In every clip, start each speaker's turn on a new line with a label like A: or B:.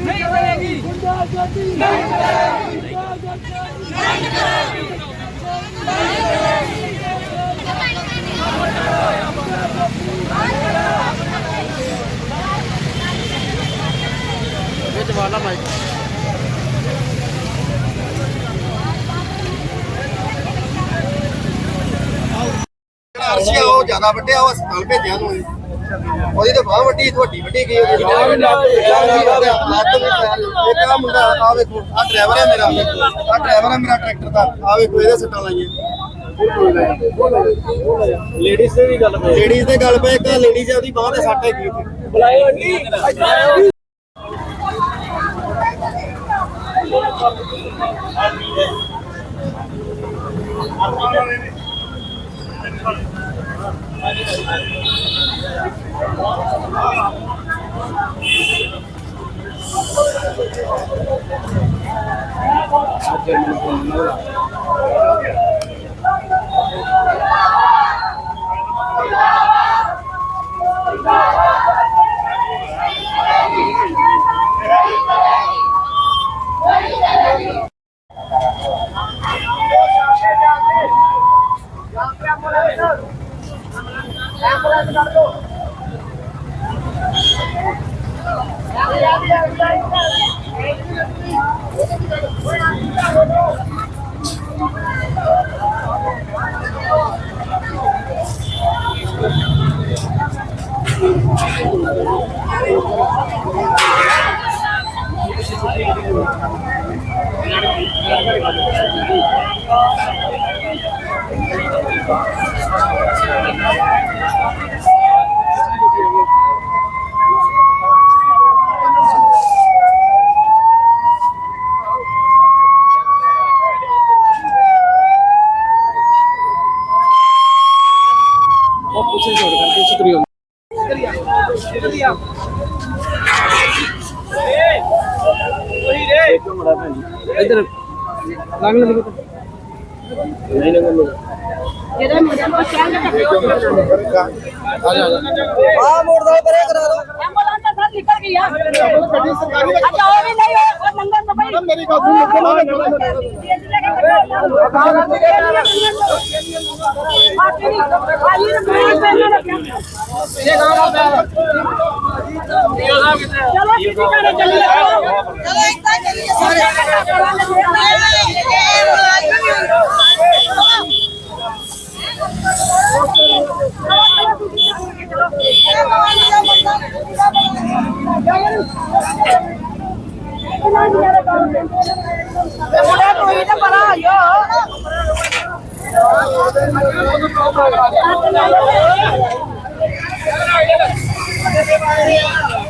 A: ਨਹੀਂ ਕਰੇਗੀ ਗੁੰਡਾ ਜੋਤੀ ਨਹੀਂ ਕਰੇਗੀ
B: ਅਰਸ਼ੀਆ ਉਹ ਜ਼ਿਆਦਾ ਵੱਡਿਆ ਉਹ ਹਸਪਤਾਲ ਭੇਜਿਆ ਨੂੰ ਉਹਦੀ ਤਾਂ ਬਾਹ ਵੱਡੀ ਤੁਹਾਡੀ ਵੱਡੀ ਗਈ ਉਹਦੀ। ਲੱਤ ਵੀ ਇੱਕ ਆ ਮੁੰਡਾ ਆ ਵੇਖੋ ਆ ਡਰਾਈਵਰ ਹੈ ਮੇਰਾ। ਆ ਡਰਾਈਵਰ ਹੈ ਮੇਰਾ ਟਰੈਕਟਰ ਦਾ। ਆ ਵੇਖੋ ਇਹਦੇ ਸੱਟਾਂ ਲਾਈਆਂ।
C: ਲੇਡੀਜ਼ ਦੇ ਵੀ ਗੱਲ ਪਈ
B: ਲੇਡੀਜ਼ ਦੇ ਗੱਲ ਪਏ ਇੱਕ ਲੇਡੀਜ਼ ਉਹਦੀ ਬਾਹ ਤੇ ਸੱਟ ਹੈਗੀ ਉੱਥੇ
C: ਬੁਲਾਏ ਆਂਟੀ ਉਹ ਜਿਹੜਾ ਮੁੰਡਾ ਨੂੰ ਕਹਿਣ ਲੱਗਾ ਕਿ ਉਹ ਕਰਨਾ ਹੈ।
B: ਆ ਮੋੜ ਦਾ ਪਰੇ ਕਰਾ ਦੋ
D: ਐਂਬੂਲੈਂਸ ਤਾਂ ਸਰ ਨਿਕਲ ਗਈ ਆ। ਅੱਛਾ ਉਹ ਵੀ ਨਹੀਂ ਉਹ ਨੰਗਲ ਤੋਂ ਭਾਈ
B: ਮੇਰੀ ਗੱਲ ਸੁਣ
D: ਇਹ ਗਾਣਾ ਚਲੋ ਕਿੱਥੇ ਕਰੇ ਚੱਲੀਏ ਚਲੋ ਇੱਦਾਂ ਚੱਲੀਏ
C: ਸਾਰੇ ਮੁੰਡਾ ਕੋਈ ਨਾ ਪਰਾ ਆਇਓ Thank you.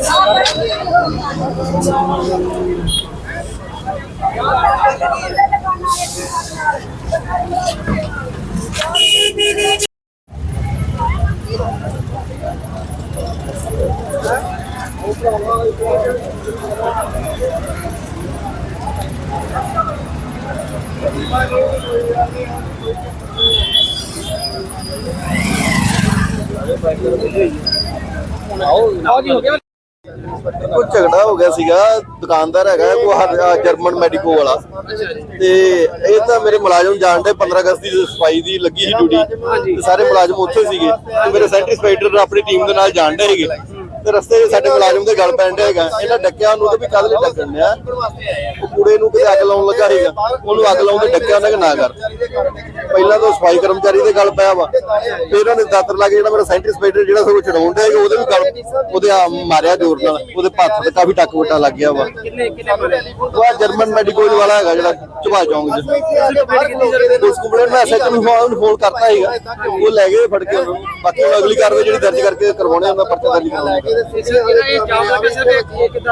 C: ਗਿਆ
B: ਕੋਈ ਝਗੜਾ ਹੋ ਗਿਆ ਸੀਗਾ, ਦੁਕਾਨਦਾਰ ਹੈਗਾ ਕੋ ਜਰਮਨ ਮੈਡੀਕੋ ਵਾਲਾ। ਤੇ ਇਹ ਤਾਂ ਮੇਰੇ ਮੁਲਾਜ਼ਮ ਜਾਣਦੇ 15 ਅਗਸਤ ਦੀ ਸਫ਼ਾਈ ਦੀ ਲੱਗੀ ਸੀ ਡਿਊਟੀ ਤੇ ਸਾਰੇ ਮੁਲਾਜ਼ਮ ਉੱਥੇ ਸੀਗੇ। ਤੇ ਮੇਰੇ ਸੈਂਟਰ ਇੰਸਪੈਕਟਰ ਆਪਣੀ ਟੀਮ ਦੇ ਨਾਲ ਜਾਣਦੇ ਸੀਗੇ।
E: ਤੇ ਰਸਤੇ 'ਚ ਸਾਡੇ ਮੁਲਾਜ਼ਮ ਦੇ ਗਲ ਪੈਣ ਡਿਆ ਹੈਗਾ ਇਹਨਾਂ ਡੱਕਿਆ ਉਹਨੂੰ ਤੇ ਵੀ ਕਦ ਲਈ ਡੱਕਣ ਡਿਆ। ਉਹ ਕੁੜੇ ਨੂੰ ਕਿਤੇ ਅੱਗ ਲਾਉਣ ਲੱਗਾ ਹੈਗਾ ਉਹਨੂੰ ਅੱਗ ਲਾਉਣ ਤੇ ਡੱਕਿਆ ਉਹਨੇ ਕਿ ਨਾ ਕਰ। ਪਹਿਲਾਂ ਤਾਂ ਸਫ਼ਾਈ ਕਰਮਚਾਰੀ ਦੇ ਗੱਲ ਪਿਆ ਵਾ। ਫਿਰ ਉਹਨੇ ਦਾਤਰ ਲਾ ਕੇ ਜਿਹੜਾ ਮੇਰਾ ਸਾਇੰਟਿਸਟ ਸਪੈਡਰ ਜਿਹੜਾ ਸਗੋਂ ਚੜਾਉਣ ਡਿਆ ਹੈਗਾ ਉਹਦੇ ਵੀ ਗੱਲ ਉਹਦੇ ਆ ਮਾਰਿਆ ਜ਼ੋਰ ਨਾਲ। ਉਹਦੇ ਹੱਥ ਤੇ ਕਾਫੀ ਟੱਕ ਵਟਾ ਲੱਗ ਗਿਆ ਵਾ। ਉਹ ਆ ਜਰਮਨ ਮੈਡੀਕਲ ਵਾਲਾ ਹੈਗਾ ਜਿਹੜਾ ਚੁਬਾ ਚੌਂਕ 'ਚ। ਪੁਲਿਸ ਕੰਪਲੇਂਟ ਮੈਂ ਐਸਐਚ ਨੂੰ ਫੋਨ ਕਰਤਾ ਹੈਗਾ ਉਹ ਲੈ ਗਏ ਫੜ ਕੇ ਬਾਕੀ ਅਗਲੀ ਕਾਰਵਾਈ ਜਿਹੜੀ ਦਰਜ ਕਰਕੇ ਕਰਵਾਉਣੇ ਉਹਨਾਂ ਪਰਚਾ ਦਰਜ ਕਰਾਉਣਾ।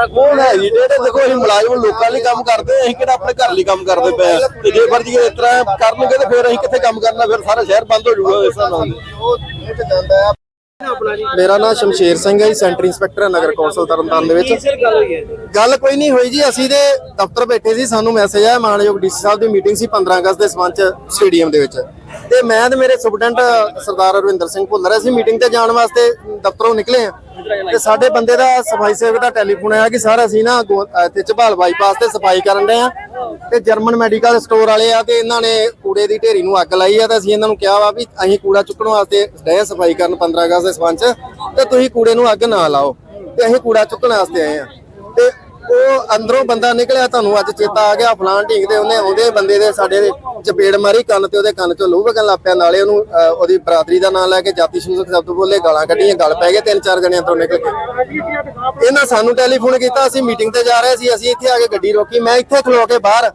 E: ਕੌਣ ਹੈ ਜੀ? ਜਿਹੜੇ ਦੇਖੋ ਅਸੀਂ ਮੁਲਾਜ਼ਮ ਲੋਕਾਂ ਲਈ ਕੰਮ ਕਰਦੇ ਹਾਂ, ਅਸੀਂ ਕਿਹੜਾ ਆਪਣੇ ਘਰ ਲਈ ਕੰਮ ਕਰਦੇ ਪਏ ਆ ਤੇ ਜੇ ਫਰਜ਼ ਇਸ ਤਰ੍ਹਾਂ ਕਰਨਗੇ ਤੇ ਫਿਰ ਅਸੀਂ ਕਿੱਥੇ ਕੰਮ ਕਰਨਾ? ਫਿਰ ਸਾਰਾ ਸ਼ਹਿਰ ਬੰਦ ਹੋ ਜਾਊਗਾ ਇਸ ਹਿਸਾਬ ਨਾਲ।
B: ਉਹ ਮੂੰਹ ਤੇ ਜਾਂਦਾ ਆ ਮੇਰਾ ਨਾਮ ਸ਼ਮਸ਼ੇਰ ਸਿੰਘ ਹੈ ਜੀ ਸੈਂਟਰ ਇੰਸਪੈਕਟਰ ਹੈ ਨਗਰ ਕੌਂਸਲ ਤਰਨਤਾਰਨ ਦੇ ਵਿੱਚ।
C: ਗੱਲ
B: ਕੋਈ ਨਹੀਂ ਹੋਈ ਜੀ ਅਸੀਂ ਦੇ ਦਫ਼ਤਰ ਬੈਠੇ ਸੀ ਸਾਨੂੰ ਮੈਸੇਜ ਆਇਆ ਮਾਨਯੋਗ ਡੀਸੀ ਸਾਹਿਬ ਦੀ ਮੀਟਿੰਗ ਸੀ 15 ਅਗਸਤ ਦੇ ਸੰਬੰਧ ਚ ਸਟੇਡੀਅਮ ਦੇ ਵਿੱਚ। ਤੇ ਮੈਂ ਤੇ ਮੇਰੇ ਸੁਪਰਡੈਂਟ ਸਰਦਾਰ ਅਰਵਿੰਦਰ ਸਿੰਘ ਭੁੱਲਰ ਅਸੀਂ ਮੀਟਿੰਗ ਤੇ ਜਾਣ ਵਾਸਤੇ ਦਫ਼ਤਰੋਂ ਨਿਕਲੇ ਆ ਤੇ ਸਾਡੇ ਬੰਦੇ ਦਾ ਸਫ਼ਾਈ ਸੇਵਕ ਦਾ ਟੈਲੀਫੋਨ ਆਇਆ ਕਿ ਸਰ, ਅਸੀਂ ਨਾ ਇੱਥੇ ਝਬਾਲ ਬਾਈਪਾਸ ਤੇ ਸਫ਼ਾਈ ਕਰਨ ਦੇ ਆ। ਤੇ ਜਰਮਨ ਮੈਡੀਕਲ ਸਟੋਰ ਵਾਲੇ ਆ ਤੇ ਇਹਨਾਂ ਨੇ ਕੂੜੇ ਦੀ ਢੇਰੀ ਨੂੰ ਅੱਗ ਲਾਈ ਆ ਤੇ ਅਸੀਂ ਇਹਨਾਂ ਨੂੰ ਕਿਹਾ ਵਾ ਵੀ ਅਸੀਂ ਕੂੜਾ ਚੁੱਕਣ ਵਾਸਤੇ ਡਏ ਸਫ਼ਾਈ ਕਰਨ 15 ਅਗਸਤ ਦੇ ਸੰਬੰਧ ਤੇ ਤੁਸੀਂ ਕੂੜੇ ਨੂੰ ਅੱਗ ਨਾ ਲਾਓ ਤੇ ਅਸੀਂ ਕੂੜਾ ਚੁੱਕਣ ਵਾਸਤੇ ਆਏ ਆ। ਤੇ ਉਹ ਅੰਦਰੋਂ ਬੰਦਾ ਨਿਕਲਿਆ, ਤੁਹਾਨੂੰ ਅੱਜ ਚੇਤਾ ਆ ਗਿਆ ਫਲਾਨ ਢੀਂਗ ਦੇ ਉਹਨੇ ਆਉਂਦੇ ਬੰਦੇ ਦੇ ਸਾਡੇ ਦੇ ਚਪੇੜ ਮਾਰੀ ਕੰਨ ਤੇ ਉਹਦੇ ਕੰਨ ਚੋਂ ਲਹੂ ਵਗਣ ਲੱਗ ਪਿਆ। ਨਾਲੇ ਉਹਨੂੰ ਅਹ, ਉਹਦੀ ਬਰਾਦਰੀ ਦਾ ਨਾਮ ਲੈ ਕੇ ਜਾਤੀ ਸੂਚਕ ਸ਼ਬਦ ਬੋਲੇ ਗਾਲਾਂ ਕੱਢੀਆਂ ਗਲ ਪੈ ਗਏ ਤਿੰਨ ਚਾਰ ਜਣਿਆਂ ਤੋਂ ਨਿਕਲ ਕੇ। ਇਹਨਾਂ ਸਾਨੂੰ ਟੈਲੀਫੋਨ ਕੀਤਾ ਅਸੀਂ ਮੀਟਿੰਗ ਤੇ ਜਾ ਰਹੇ ਸੀ ਅਸੀਂ ਇੱਥੇ ਆ ਕੇ ਗੱਡੀ ਰੋਕੀ। ਮੈਂ ਇੱਥੇ ਖਲੋ ਕੇ ਬਾਹਰ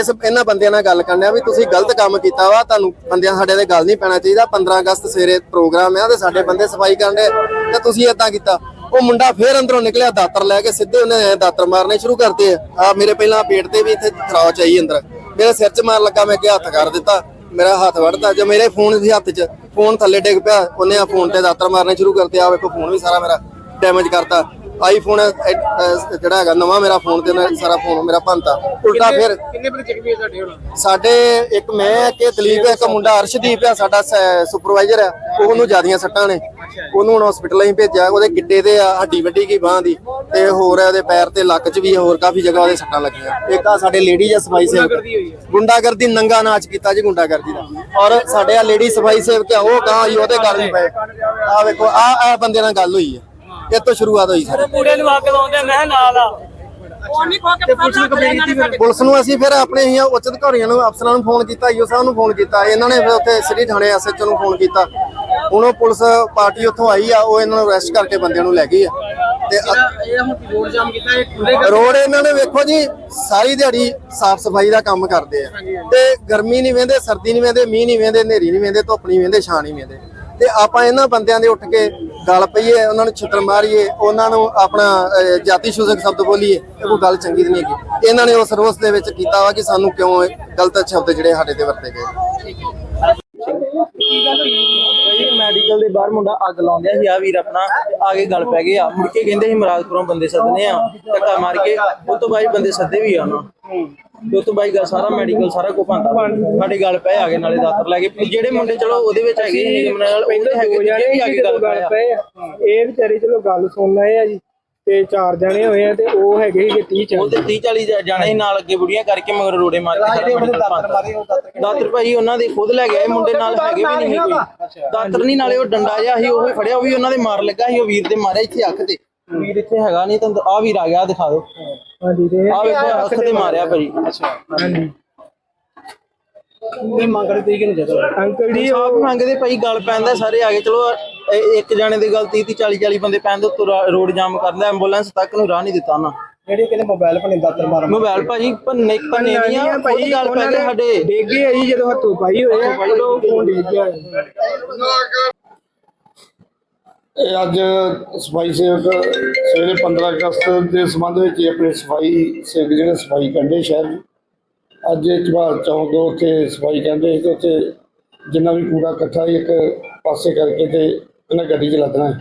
B: ਇਸ ਇਹਨਾਂ ਬੰਦਿਆਂ ਨਾਲ ਗੱਲ ਕਰਨਿਆ ਵੀ ਤੁਸੀਂ ਗਲਤ ਕੰਮ ਕੀਤਾ ਵਾ ਤੁਹਾਨੂੰ ਬੰਦਿਆਂ ਸਾਡੇ ਤੇ ਗੱਲ ਨਹੀਂ ਪੈਣਾ ਚਾਹੀਦਾ। 15 ਅਗਸਤ ਸਵੇਰੇ ਪ੍ਰੋਗਰਾਮ ਆ ਤੇ ਸਾਡੇ ਬੰਦੇ ਸਫ਼ਾਈ ਕਰਨ ਦੇ ਤੇ ਤੁਸੀਂ ਇਦਾਂ ਕੀਤਾ। ਉਹ ਮੁੰਡਾ ਫੇਰ ਅੰਦਰੋਂ ਨਿਕਲਿਆ ਦਾਤਰ ਲੈ ਕੇ ਸਿੱਧੇ ਉਹਨੇ ਐਂ ਦਾਤਰ ਮਾਰਨੇ ਸ਼ੁਰੂ ਕਰਤੇ ਆ। ਆਹ ਮੇਰੇ ਪਹਿਲਾਂ ਪੇਟ ਤੇ ਵੀ ਇੱਥੇ ਖਰਾਚ ਆਈ ਅੰਦਰ। ਮੇਰੇ ਸਿਰ 'ਚ ਮਾਰ ਲੱਗਾ, ਮੈਂ ਕਿ ਹੱਥ ਕਰ ਦਿੱਤਾ, ਮੇਰਾ ਹੱਥ ਵੜਦਾ ਜੇ ਮੇਰੇ ਫੋਨ ਸੀ ਹੱਥ 'ਚ, ਫੋਨ ਥੱਲੇ ਡਿੱਗ ਪਿਆ, ਉਹਨੇ ਆ ਫੋਨ ਤੇ ਦਾਤਰ ਮਾਰਨੇ ਸ਼ੁਰੂ ਕਰਤੇ ਆ ਵੇਖੋ, ਫੋਨ ਵੀ ਸਾਰਾ ਮੇਰਾ ਡੈਮੇਜ ਕਰਤਾ। ਆਈਫੋਨ ਜਿਹੜਾ ਹੈਗਾ ਨਵਾਂ ਮੇਰਾ ਫੋਨ ਤੇ ਉਹਨੇ ਸਾਰਾ ਫੋਨ ਮੇਰਾ ਭੰਨਤਾ। ਉਲਟਾ ਫਿਰ
C: ਕਿੰਨੇ ਬੰਦੇ ਜ਼ਖਮੀ ਤੁਹਾਡੇ ਹੁਣ?
B: ਸਾਡੇ ਇੱਕ ਮੈਂ ਆ, ਇੱਕ ਦਲੀਪ ਹੈ, ਇੱਕ ਮੁੰਡਾ ਅਰਸ਼ਦੀਪ ਆ ਸਾਡਾ ਸੁਪਰਵਾਈਜ਼ਰ ਆ ਉਹਨੂੰ ਜਿਆਦੀਆਂ ਸੱਟਾਂ ਨੇ। ਉਹਨੂੰ ਹੁਣ ਹਸਪੀਟਲ ਅਸੀਂ ਭੇਜਿਆ। ਉਹਦੇ ਗਿੱਟੇ ਤੇ ਆ ਹੱਡੀ ਵੱਡੀ ਗਈ ਬਾਹ ਦੀ। ਤੇ ਹੋਰ ਉਹਦੇ ਪੈਰ ਤੇ ਲੱਕ 'ਚ ਵੀ ਹੋਰ ਕਾਫੀ ਜਗ੍ਹਾ ਉਹਦੇ ਸੱਟਾਂ ਲੱਗੀਆਂ। ਇੱਕ ਆ ਸਾਡੇ ਲੇਡੀ ਜਾਂ ਸਫ਼ਾਈ ਸੇਵਕ। ਗੁੰਡਾਗਰਦੀ ਨੰਗਾ ਨਾਚ ਕੀਤਾ ਜੀ ਗੁੰਡਾਗਰਦੀ ਦਾ। ਔਰ ਸਾਡੇ ਆ ਲੇਡੀ ਸਫ਼ਾਈ ਸੇਵਕ ਆ ਉਹ ਗਾਂ ਜੀ ਉਹਦੇ ਗੱਲ ਨਹੀਂ ਪਏ। ਆ ਵੇਖੋ ਆ ਆ ਬੰਦੇ ਨਾਲ ਗੱਲ ਹੋਈ ਹੈ। ਇਹ ਤੋਂ ਸ਼ੁਰੂਆਤ ਹੋਈ ਸਾਡੀ
A: ਕੂੜੇ ਨੂੰ ਅੱਗ ਲਾਉਂਦੇ ਮੈਂ ਨਾਲ ਆ।
D: ਉਹ ਨਹੀਂ ਖੋ ਕੇ ਪਤਾ ਨਾ ਸਾਡੇ
B: ਪੁਲਿਸ ਨੂੰ ਅਸੀਂ ਫਿਰ ਆਪਣੇ ਹੀ ਉੱਚ ਅਧਿਕਾਰੀਆਂ ਨੂੰ ਅਫਸਰਾਂ ਨੂੰ ਫੋਨ ਕੀਤਾ ਈਓ ਸਾਹਿਬ ਨੂੰ ਫੋਨ ਕੀਤਾ ਇਹਨਾਂ ਨੇ ਫਿਰ ਉੱਥੇ ਸਿਟੀ ਥਾਣੇ ਐਸਐਚਓ ਨੂੰ ਫੋਨ ਕੀਤਾ। ਹੁਣ ਉਹ ਪੁਲਿਸ ਪਾਰਟੀ ਉੱਥੋਂ ਆਈ ਆ ਉਹ ਇਹਨਾਂ ਨੂੰ ਅਰੈਸਟ ਕਰਕੇ ਬੰਦਿਆਂ ਨੂੰ ਲੈ ਗਈ ਆ। ਤੇ
C: ਇਹ ਹੁਣ ਰੋਡ ਜਾਮ ਕੀਤਾ ਇਹ ਕੂੜੇ
B: ਰੋਡ ਇਹਨਾਂ ਨੇ ਵੇਖੋ ਜੀ ਸਾਰੀ ਦਿਹਾੜੀ ਸਾਫ਼ ਸਫ਼ਾਈ ਦਾ ਕੰਮ ਕਰਦੇ ਆ। ਤੇ ਗਰਮੀ ਨਹੀਂ ਵੇਂਦੇ ਸਰਦੀ ਨਹੀਂ ਵੇਂਦੇ ਮੀਂਹ ਨਹੀਂ ਵੇਂਦੇ ਹਨੇਰੀ ਨਹੀਂ ਵੇਂਦੇ ਧੁੱਪ ਨਹੀਂ ਵੇਂਦੇ ਛਾਂ ਨਹੀਂ ਵੇਂਦੇ। ਤੇ ਆਪਾਂ ਇਹਨਾਂ ਬੰਦਿਆਂ ਦੇ ਉੱਠ ਕੇ ਗਲ ਪਈਏ, ਉਹਨਾਂ ਨੂੰ ਛਿੱਤਰ ਮਾਰੀਏ, ਉਹਨਾਂ ਨੂੰ ਆਪਣਾ ਜਾਤੀ ਸੂਚਕ ਸ਼ਬਦ ਬੋਲੀਏ, ਇਹ ਕੋਈ ਗੱਲ ਚੰਗੀ ਨਹੀਂ ਹੈਗੀ। ਇਹਨਾਂ ਨੇ ਉਸ ਰੋਸ ਦੇ ਵਿੱਚ ਕੀਤਾ ਵਾ ਕਿ ਸਾਨੂੰ ਕਿਉਂ ਗਲਤ ਸ਼ਬਦ ਜਿਹੜੇ ਸਾਡੇ ਤੇ ਵਰਤੇ ਗਏ।
F: ਮੈਡੀਕਲ ਦੇ ਬਾਹਰ ਮੁੰਡਾ ਅੱਗ ਲਾਉਂਦਿਆ ਸੀ ਆ ਵੀਰ ਆਪਣਾ ਆ ਕੇ ਗੱਲ ਪੈ ਗਏ ਆ। ਮੁੜ ਕੇ ਕਹਿੰਦੇ ਸੀ, ਮਰਾਦਪੁਰੋਂ ਬੰਦੇ ਸੱਦਨੇ ਆ, ਧੱਕਾ ਮਾਰ ਕੇ, ਉਹ ਤੋਂ ਬਾਅਦ ਬੰਦੇ ਸੱਦੇ ਵੀ ਆ ਉਹਨਾਂ। ਤੇ ਉਹ ਤੋਂ ਬਾਅਦ ਗੱਲ ਸਾਰਾ ਮੈਡੀਕਲ ਸਾਰਾ ਕੁਝ ਭਾਂਦਾ ਸਾਡੇ ਗੱਲ ਪਏ ਆ ਗਏ ਨਾਲੇ ਦਾਤਰ ਲੈ ਕੇ ਜਿਹੜੇ ਮੁੰਡੇ ਚਲੋ ਉਹਦੇ ਵਿੱਚ ਹੈਗੇ ਸੀ ਨਿਗਮ ਨਾਲ ਉਹ ਤੇ ਹੈਗੇ ਦੂਜੇ ਵੀ ਆ ਕੇ ਗੱਲ ਪਏ ਆ।
C: ਇਹ ਵਿਚਾਰੇ ਚਲੋ ਗੱਲ ਸੁਣ ਆਏ ਆ ਜੀ ਤੇ ਚਾਰ ਜਣੇ ਹੋਏ ਆ ਤੇ ਉਹ ਹੈਗੇ ਸੀਗੇ 30 ਚ
F: ਉਹ ਤੇ 30 40 ਜਾਣੇ ਸੀ ਨਾਲ ਅੱਗੇ ਬੁੜੀਆਂ ਕਰਕੇ ਮਗਰ ਰੋੜੇ ਮਾਰ ਕੇ ਸਾਰਾ ਦਾਤਰ ਮਾਰੇ ਦਾਤਰ ਭਾਈ ਉਹਨਾਂ ਦੇ ਖੁਦ ਲੈ ਗਏ ਮੁੰਡੇ ਨਾਲ ਹੈਗੇ ਵੀ ਨਹੀਂ ਕੋਈ ਦਾਤਰ ਨਹੀਂ ਨਾਲੇ ਉਹ ਡੰਡਾ ਜਿਹਾ ਸੀ ਉਹ ਹੀ ਫੜਿਆ ਉਹ ਵੀ ਉਹਨਾਂ ਦੇ ਮਾਰ ਲੱਗਾ ਸੀ ਉਹ ਵੀਰ ਦੇ ਮਾਰਿਆ ਇੱਥੇ ਅੱਖ ਤੇ। ਵੀਰ ਇੱਥੇ ਹੈਗਾ ਨਹੀਂ ਤਾਂ ਆ ਵੀਰ ਆ ਗਿਆ ਦਿਖਾ ਦਿਓ।
C: ਹਾਂਜੀ ਤੇ
F: ਆ ਵੇਖੋ ਅੱਖ ਤੇ ਮਾਰਿਆ ਭਾਈ
C: ਹਾਂਜੀ।
F: ਇਹ ਮੰਗਦੇ ਤੀ ਕਿ ਨਹੀਂ ਜਦੋਂ?
C: ਅੰਕਲ ਜੀ
F: ਆਪ ਮੰਗਦੇ ਭਾਈ ਗੱਲ ਪੈਂਦਾ ਸਾਰੇ ਆ ਗਏ। ਚਲੋ ਇਹ ਇੱਕ ਜਾਣੇ ਦੀ ਗੱਲ 30 30 40 40 ਬੰਦੇ ਪੈਂਦੇ ਉੱਤੋਂ ਰਾ- ਰੋਡ ਜਾਮ ਕਰਦਾ ਐਂਬੂਲੈਂਸ ਤੱਕ ਨੂੰ ਰਾਹ ਨਹੀਂ ਦਿੱਤਾ ਨਾ
C: ਜਿਹੜੇ ਕਹਿੰਦੇ ਮੋਬਾਈਲ ਭੰਨੇ ਦਾਤਰ ਮਾਰ
F: ਮੋਬਾਈਲ ਭਾਜੀ ਭੰਨੇ ਭੰਨੇ ਨਹੀਂ ਆ ਭਾਈ ਗੱਲ ਪੈ ਸਾਡੇ।
C: ਡੇਗੇ ਆ ਜੀ ਜਦੋਂ ਹੱਥੋਂ ਪਾਈ ਹੋਏ ਆ ਉਦੋਂ ਫੋਨ ਡੇਗ ਗਿਆ।
G: ਇਹ ਅੱਜ ਸਫ਼ਾਈ ਸੇਵਕ ਸਵੇਰੇ 15 ਅਗਸਤ ਦੇ ਸੰਬੰਧ ਵਿੱਚ ਹੀ ਆਪਣੇ ਸਫ਼ਾਈ ਸੇਵਕ ਜਿਹੜੇ ਸਫ਼ਾਈ ਕਰਦੇ ਸ਼ਹਿਰ ਦੀ ਅੱਜ ਇਹ ਝਬਾਲ ਚੌਂਕ ਉੱਥੇ ਸਫ਼ਾਈ ਕਰਦੇ ਸੀ ਤੇ ਉੱਥੇ ਜਿੰਨਾ ਵੀ ਕੂੜਾ ਇਕੱਠਾ ਸੀ, ਇੱਕ ਪਾਸੇ ਕਰਕੇ ਤੇ ਇਹਨਾਂ ਗੱਡੀ 'ਚ ਲੱਦਣਾ ਹੈ।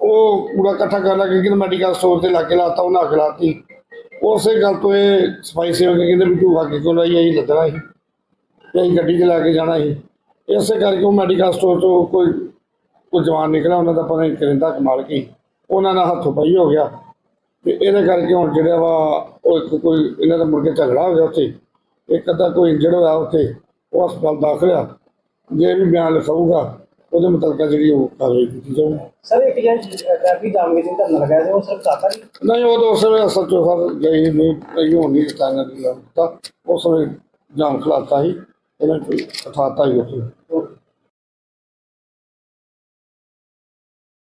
G: ਉਹ ਕੂੜਾ ਇਕੱਠਾ ਕਰ ਲਾ ਕੇ ਕਿ ਮੈਡੀਕਲ ਸਟੋਰ ਤੇ ਲਾਗੇ ਲਾਤਾ ਉਹਨਾਂ ਅੱਗ ਲਾਤੀ। ਉਸੇ ਗੱਲ ਤੋਂ ਇਹ ਸਫ਼ਾਈ ਸੇਵਕ ਕਹਿੰਦੇ ਵੀ ਤੂੰ ਅੱਗ ਕਿਉਂ ਲਾਈ, ਅਸੀਂ ਲੱਦਣਾ ਸੀ। ਤੇ ਅਸੀਂ ਗੱਡੀ 'ਚ ਲਾ ਕੇ ਜਾਣਾ ਸੀ। ਇਸੇ ਕਰਕੇ ਉਹ ਮੈਡੀਕਲ ਸਟੋਰ ਤੋਂ ਕੋਈ ਕੋਈ ਜਵਾਨ ਨਿਕਲਿਆ ਉਹਨਾਂ ਦਾ ਪਤਾ ਨਹੀਂ ਕਰਿੰਦਾ ਕਮਾਲ ਕੀ ਉਹਨਾਂ ਨਾਲ ਹੱਥੋਂ ਪਾਈ ਹੋ ਗਿਆ। ਤੇ ਇਹਦੇ ਕਰਕੇ ਹੁਣ ਜਿਹੜਾ ਵਾ ਉਹ ਇੱਕ ਕੋਈ ਇਹਨਾਂ ਦਾ ਕੇ ਝਗੜਾ ਹੋ ਗਿਆ ਉੱਥੇ। ਇੱਕ ਅੱਧਾ ਕੋਈ ਇੰਜਰਡ ਹੋਇਆ ਉੱਥੇ ਉਹ ਹਸਪਤਾਲ ਦਾਖਲ ਆ। ਜੇ ਵੀ ਬਿਆਨ ਲਿਖਾਊਗਾ ਉਹਦੇ ਮੁਤਲਕਾ ਜਿਹੜੀ ਉਹ ਕਾਰਵਾਈ ਕੀਤੀ ਜਾਊਗੀ।
D: ਸਰ ਇੱਕ ਜਿਹੜਾ ਟ੍ਰੈਫਿਕ ਜਾਮ ਵਿੱਚ ਧਰਨਾ ਲਗਾਇਆ ਸੀ ਉਹ ਸਿਰਫ ਸਾਤਾ ਜੀ?
G: ਨਹੀਂ ਉਹ ਤਾਂ ਉਸ ਵੇਲੇ ਅਸਲ ਚੋਂ ਸਰ ਗਈ ਨਹੀਂ ਇਹ ਹੋਣ ਨਹੀਂ ਦਿੱਤਾ ਇਹਨਾਂ ਦੀ ਉਸ ਵੇਲੇ ਜਾਮ ਖਲਾਤਾ ਸੀ ਇਹਨਾਂ ਨੂੰ ਉਠਾਤਾ ਹੀ ਉੱਥੇ